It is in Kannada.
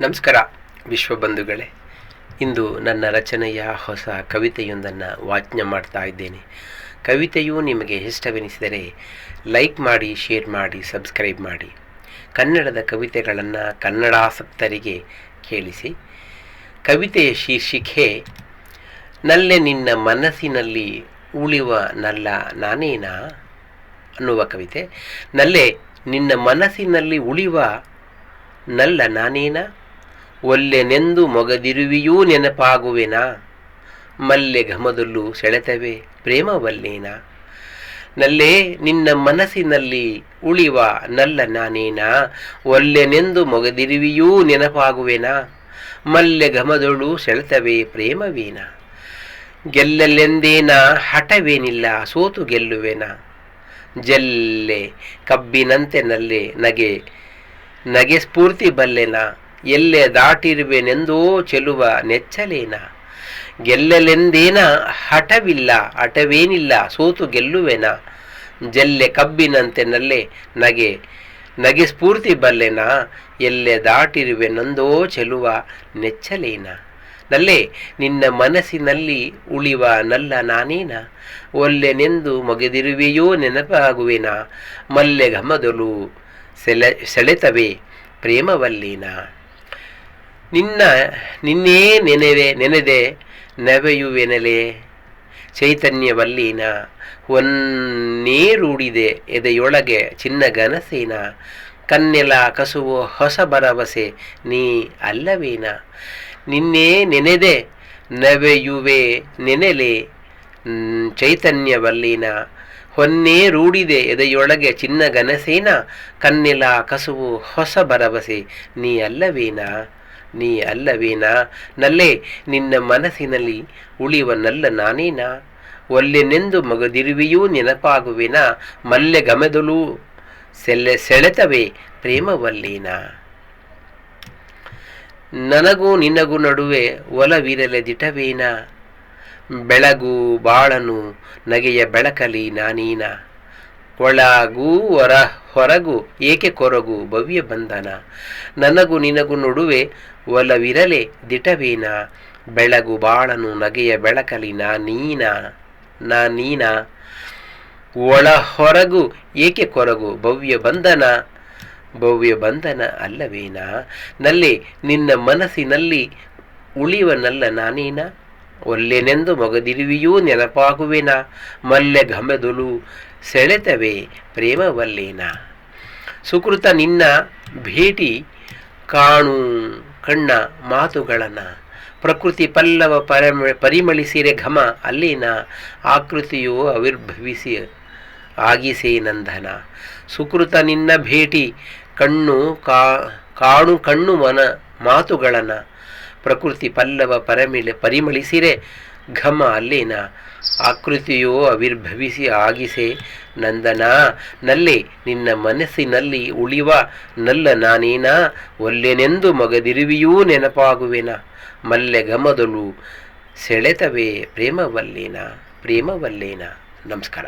ನಮಸ್ಕಾರ ವಿಶ್ವಬಂಧುಗಳೇ ಇಂದು ನನ್ನ ರಚನೆಯ ಹೊಸ ಕವಿತೆಯೊಂದನ್ನು ವಾಚನ ಮಾಡ್ತಾ ಇದ್ದೇನೆ. ಕವಿತೆಯು ನಿಮಗೆ ಇಷ್ಟವೆನಿಸಿದರೆ ಲೈಕ್ ಮಾಡಿ, ಶೇರ್ ಮಾಡಿ, ಸಬ್ಸ್ಕ್ರೈಬ್ ಮಾಡಿ. ಕನ್ನಡದ ಕವಿತೆಗಳನ್ನು ಕನ್ನಡಾಸಕ್ತರಿಗೆ ಕೇಳಿಸಿ. ಕವಿತೆಯ ಶೀರ್ಷಿಕೆ, ನಲ್ಲೆ ನಿನ್ನ ಮನಸ್ಸಿನಲ್ಲಿ ಉಳಿವ ನಲ್ಲ ನಾನೇನಾ? ಅನ್ನುವ ಕವಿತೆ. ನಲ್ಲೆ ನಿನ್ನ ಮನಸ್ಸಿನಲ್ಲಿ ಉಳಿವ ನಲ್ಲ ನಾನೇನ? ಒಲ್ಲೆನೆಂದು ಮೊಗದಿರುವಿಯೂ ನೆನಪಾಗುವೆನಾ? ಮಲ್ಲೆ ಘಮದಲ್ಲೂ ಸೆಳೆತವೆ ಪ್ರೇಮವಲ್ಲೇನ ನಲ್ಲೇ ನಿನ್ನ ಮನಸ್ಸಿನಲ್ಲಿ ಉಳಿವ ನಲ್ಲ ನಾನೇನ? ಒಲ್ಲೆನೆಂದು ಮೊಗದಿರುವಿಯೂ ನೆನಪಾಗುವೆನಾ? ಮಲ್ಲೆ ಘಮದೊಳು ಸೆಳೆತವೆ, ಪ್ರೇಮವೇನ? ಗೆಲ್ಲಲೆಂದೇನ? ಹಠವೇನಿಲ್ಲ, ಸೋತು ಗೆಲ್ಲುವೆನ? ಜಲ್ಲೆ ಕಬ್ಬಿನಂತೆ ನಲ್ಲೆ ನಗೆ ನಗೆ ಸ್ಫೂರ್ತಿ ಬಲ್ಲೆನ? ಎಲ್ಲೆ ದಾಟಿರುವೆನೆಂದೋ ಚೆಲುವ ನೆಚ್ಚಲೇನ? ಗೆಲ್ಲಲೆಂದೇನ ಹಠವಿಲ್ಲ, ಹಠವೇನಿಲ್ಲ, ಸೋತು ಗೆಲ್ಲುವೆನ? ಜಲ್ಲೆ ಕಬ್ಬಿನಂತೆ ನಲ್ಲೆ ನಗೆ ನಗೆ ಸ್ಫೂರ್ತಿ ಬಲ್ಲೆನ ಎಲ್ಲೆ ದಾಟಿರುವೆನೆಂದೋ ಚೆಲುವ ನೆಚ್ಚಲೇನ? ನಲ್ಲೆ, ನಿನ್ನ ಮನಸ್ಸಿನಲ್ಲಿ ಉಳಿವ ನಲ್ಲ ನಾನೇನ? ಒಲ್ಲೆನೆಂದು ಮೊಗೆದಿರುವೆಯೋ ನೆನಪಾಗುವೆನ? ಮಲ್ಲೆ ಘಮದಲು ಸೆಳೆ ಸೆಳೆತವೆ ಪ್ರೇಮವಲ್ಲಿನ? ನಿನ್ನ, ನಿನ್ನೇ ನೆನೆದೆ ನೆನೆದೆ, ನವೆಯುವೆನಲೆ. ಚೈತನ್ಯವಲ್ಲಿನ ಒನ್ನೇರೂಡಿದೆ ಎದೆಯೊಳಗೆ ಚಿನ್ನ ಘನಸೇನ ಕನ್ನೆಲ ಕಸುವು ಹೊಸ ಭರವಸೆ ನೀ ಅಲ್ಲವೇನ. ನಿನ್ನೇ ನೆನೆದೆ, ನವೆಯುವೆ, ನೆನೆಲೆ. ಚೈತನ್ಯವಲ್ಲಿನ ಹೊನ್ನೇ ರೂಡಿದೆ ಎದೆಯೊಳಗೆ ಚಿನ್ನ ಘನಸೇನ ಕನ್ನೆಲ ಕಸುವು ಹೊಸ ಭರವಸೆ ನೀ ಅಲ್ಲವೇನ. ನೀ ಅಲ್ಲವೇನಾ? ನಲ್ಲೇ, ನಿನ್ನ ಮನಸ್ಸಿನಲ್ಲಿ ಉಳಿಯುವ ನಲ್ಲ ನಾನೇನಾ? ಒಲ್ಲೆನೆಂದು ಮಗದಿರುವೆಯೂ ನೆನಪಾಗುವೆನ? ಮಲ್ಲೆ ಗಮದಲು ಸೆಲ್ಲೆ ಸೆಳೆತವೆ ಪ್ರೇಮವಲ್ಲೇನ? ನನಗೂ ನಿನಗೂ ನಡುವೆ ಒಲವಿರಲೆ ದಿಟವೇನ? ಬೆಳಗು ಬಾಳನು ನಗೆಯ ಬೆಳಕಲಿ ನಾನೀನ? ಒಳಗೂ ಹೊರ ಹೊರಗು ಏಕೆ ಕೊರಗು ಭವ್ಯ ಬಂಧನ? ನನಗೂ ನಿನಗೂ ನಡುವೆ ಒಲವಿರಲೆ ದಿಟವೇನ, ಬೆಳಗು ಬಾಳನು ನಗೆಯ ಬೆಳಕಲಿ ನಾನೀನ ನಾನೀನ ಒಳ ಹೊರಗು ಏಕೆ ಕೊರಗು, ಭವ್ಯ ಬಂಧನ? ಭವ್ಯ ಬಂಧನ ಅಲ್ಲವೇನ? ನಲ್ಲಿ ನಿನ್ನ ಮನಸ್ಸಿನಲ್ಲಿ ಉಳಿವನಲ್ಲ ನಾನೇನ ಒಲ್ಲೆನೆಂದು ಮಗದಿರುವಿಯೂ ನೆನಪಾಗುವೆನ? ಮಲ್ಲೆ ಘಮೆದುಲು ಸೆಳೆತವೆ ಪ್ರೇಮವಲ್ಲೇನ? ಸುಕೃತ ನಿನ್ನ ಭೇಟಿ ಕಾಣು. ಕಣ್ಣ ಮಾತುಗಳನ್ನು. ಪ್ರಕೃತಿ ಪಲ್ಲವ ಪರಿಮ ಪರಿಮಳಿಸಿರೆ ಘಮ, ಅಲ್ಲಿನ ಆಕೃತಿಯು ಆವಿರ್ಭವಿಸಿ ಆಗಿಸೇ ನಂದನ. ಸುಕೃತ ನಿನ್ನ ಭೇಟಿ, ಕಣ್ಣು ಕಾ, ಕಾಣು ಕಣ್ಣು ಮನ ಮಾತುಗಳನ್ನು. ಪ್ರಕೃತಿ ಪಲ್ಲವ ಪರಮಿಳ ಪರಿಮಳಿಸಿರೆ ಘಮ ಅಲ್ಲೇನ? ಆಕೃತಿಯೋ ಆವಿರ್ಭವಿಸಿ ಆಗಿಸೆ, ನಂದನಾ, ನಲ್ಲೆ, ನಿನ್ನ ಮನಸ್ಸಿನಲ್ಲಿ ಉಳಿವ ನಲ್ಲ ನಾನೇನ? ಒಲ್ಲೆನೆಂದು ಮಗದಿರುವಿಯೂ ನೆನಪಾಗುವೆನ? ಮಲ್ಲೆ ಗಮದಲು ಸೆಳೆತವೇ ಪ್ರೇಮವಲ್ಲೇನ? ಪ್ರೇಮವಲ್ಲೇನ? ನಮಸ್ಕಾರ.